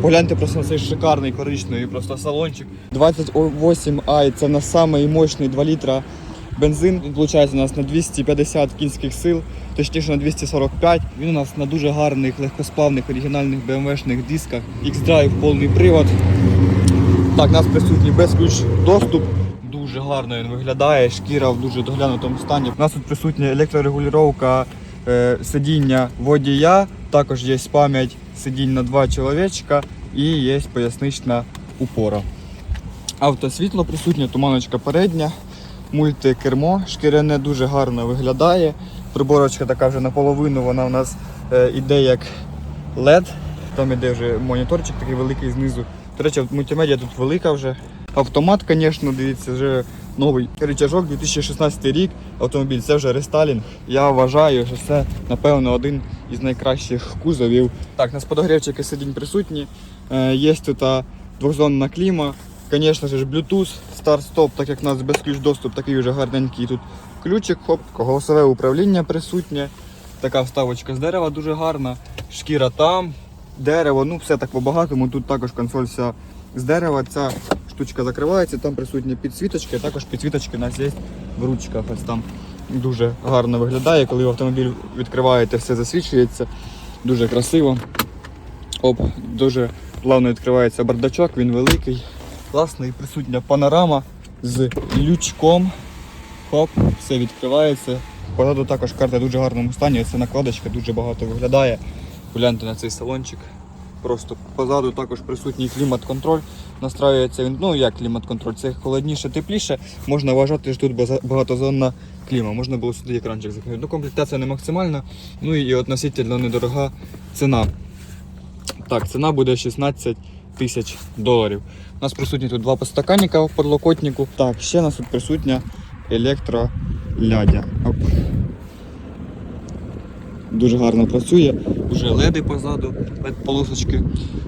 Погляньте просто на цей шикарний коричневий просто салончик. 28i це на самий мощний 2 літра бензин. Він виходить у нас на 250 кінських сил, точніше на 245. Він у нас на дуже гарних, легкосплавних, оригінальних BMW-шних дисках. X-Drive повний привод. Так, у нас присутній безключ доступ. Дуже гарно він виглядає, шкіра в дуже доглянутому стані. У нас тут присутня електрорегулювання е, сидіння водія, також є пам'ять сидінь на два чоловічка і є пояснична упора. Автосвітло присутнє, туманочка передня, мультикермо, шкіряне дуже гарно виглядає. Приборочка така вже наполовину, вона у нас е, іде як LED. Там іде вже моніторчик такий великий знизу. До речі, мультимедіа тут велика вже. Автомат, звісно, дивіться, вже новий рычажок 2016 рік. Автомобіль це вже рестайлінг. Я вважаю, що це, напевно, один із найкращих кузовів. Так, нас подогрівчики сидінь присутні. Е, є тут двохзонна кліма. Звісно ж, Bluetooth, старт-стоп, так як у нас безключ доступ, такий вже гарненький тут ключик, хоп, голосове управління присутнє. Така вставочка з дерева дуже гарна. Шкіра там, дерево, ну все так по-багатому. Тут також консоль вся з дерева. Ця штучка закривається, там присутні підсвіточки, також підсвіточки у нас є в ручках. Ось там дуже гарно виглядає. Коли автомобіль відкриваєте, все засвічується. Дуже красиво. Оп, дуже плавно відкривається бардачок, він великий. Класний, присутня панорама з лючком. Хоп, все відкривається. Позаду також карта в дуже гарному стані. Це накладочка дуже багато виглядає. Гляньте на цей салончик. Просто позаду також присутній клімат-контроль. Настраюється він, ну як клімат-контроль, це холодніше, тепліше. Можна вважати, що тут багатозонна кліма. Можна було сюди екранчик закинути. Ну, комплектація не максимальна. Ну і относительно недорога ціна. Так, ціна буде 16 тисяч доларів. У нас присутні тут два подстаканника в подлокотнику. Так, ще у нас тут присутня електролядя. Оп. Дуже гарно працює. Уже леди позаду, полосочки.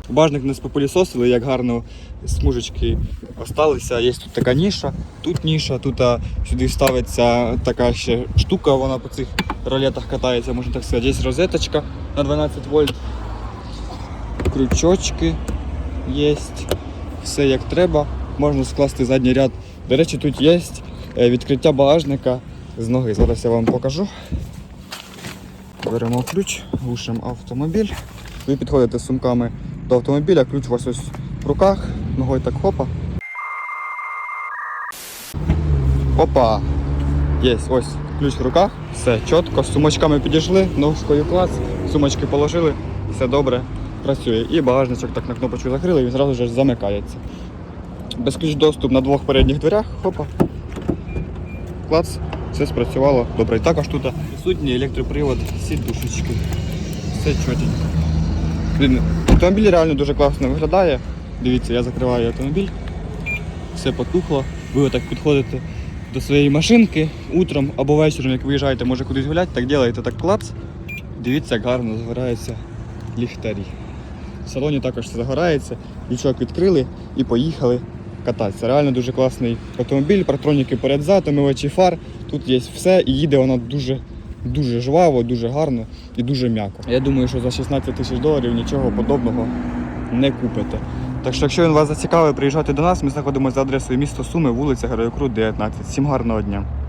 Бажник не спопилісосили, як гарно смужечки осталися. Є тут така ніша, тут ніша, тут а, сюди ставиться така ще штука, вона по цих ролетах катається, можна так сказати. Є розеточка на 12 вольт. Крючочки є. Все як треба. Можна скласти задній ряд. До речі, тут є е, відкриття багажника з ноги. Зараз я вам покажу. Беремо ключ, глушимо автомобіль. Ви підходите з сумками до автомобіля, ключ у вас ось в руках, ногою так хопа. Опа! Є, ось ключ в руках, все чітко. З сумочками підійшли, ножкою клас, сумочки положили, все добре працює. І багажничок так на кнопочку закрили, він зразу ж замикається. Безключ доступ на двох передніх дверях, хопа. Клац, все спрацювало добре. І також тут присутній електропривод, сідушечки. Все чотенько. Автомобіль реально дуже класно виглядає. Дивіться, я закриваю автомобіль. Все потухло. Ви отак підходите до своєї машинки утром або вечором, як виїжджаєте, може кудись гуляти, так робите так клац. Дивіться, як гарно загораються ліхтарі. В салоні також все загорається, лючок відкрили і поїхали кататися. Реально дуже класний автомобіль, партроніки перед зад, омивачі фар. Тут є все і їде вона дуже, дуже жваво, дуже гарно і дуже м'яко. Я думаю, що за 16 тисяч доларів нічого подобного не купите. Так що, якщо він вас зацікавив, приїжджати до нас. Ми знаходимося за адресою місто Суми, вулиця Героїкрут, 19. Всім гарного дня!